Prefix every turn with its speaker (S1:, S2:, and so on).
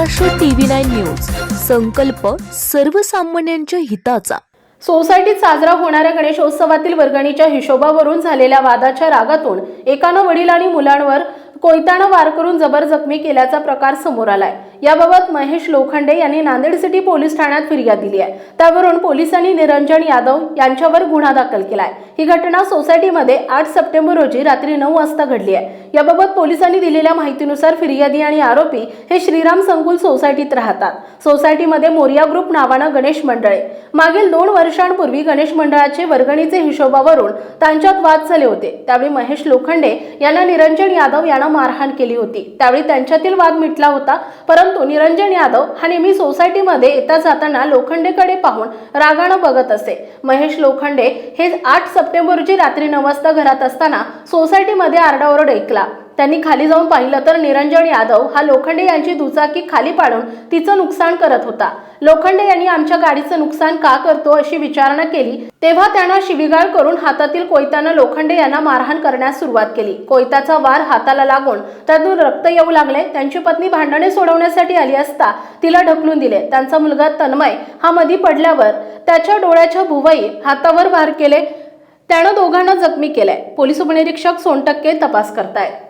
S1: Maharashtra TV nine news. संकल्प सर्वसामान्यांच्या हिताचा.
S2: सोसायटीत साजरा होणाऱ्या गणेशोत्सवातील वर्गणीच्या हिशोबावरून झालेल्या वादाच्या रागातून एकानं वडील आणि मुलांवर कोयतानं वार करून जबर जखमी केल्याचा प्रकार समोर आलाय. याबाबत महेश लोखंडे यांनी नांदेड सिटी पोलीस ठाण्यात फिर्याद दिली आहे. त्यावरून पोलिसांनी निरंजन यादव यांच्यावर गुन्हा दाखल केलाय. ही घटना सोसायटीमध्ये आठ सप्टेंबर रोजी रात्री नऊ वाजता घडली आहे. याबाबत पोलिसांनी दिलेल्या माहितीनुसार फिर्यादी आणि आरोपी हे श्रीराम संकुल सोसायटीत राहतात. सोसायटीमध्ये मोरिया ग्रुप नावानं गणेश मंडळे. मागील दोन वर्षांपूर्वी गणेश मंडळाचे वर्गणीचे हिशोबावरून त्यांच्यात वाद झाले होते. त्यावेळी महेश लोखंडे यांना निरंजन यादव यांना मारहाण केली होती. त्यावेळी त्यांच्यातील वाद मिटला होता परंतु निरंजन यादव हा नेहमी सोसायटीमध्ये येता जाताना लोखंडेकडे पाहून रागानं बघत असे. महेश लोखंडे हे आठ सप्टेंबर रोजी रात्री नऊ वाजता घरात असताना सोसायटीमध्ये आरडाओरड ऐकला. त्यांनी खाली जाऊन पाहिलं तर निरंजन यादव हा लोखंडे यांची दुचाकी खाली पाडून तिचं नुकसान करत होता. लोखंडे यांनी आमच्या गाडीचं नुकसान का करतो अशी विचारणा केली तेव्हा त्यानं शिवीगाळ करून हातातील कोयत्यानं लोखंडे यांना मारहाण करण्यास सुरुवात केली. कोयत्याचा वार हाताला लागून त्यातून रक्त येऊ लागले. त्यांची पत्नी भांडणे सोडवण्यासाठी आली असता तिला ढकलून दिले. त्यांचा मुलगा तन्मय हा मधी पडल्यावर त्याच्या डोळ्याच्या भुवई हातावर वार केले. त्यानं दोघांना जखमी केलंय. पोलीस उपनिरीक्षक सोनटक्के तपास करतायत.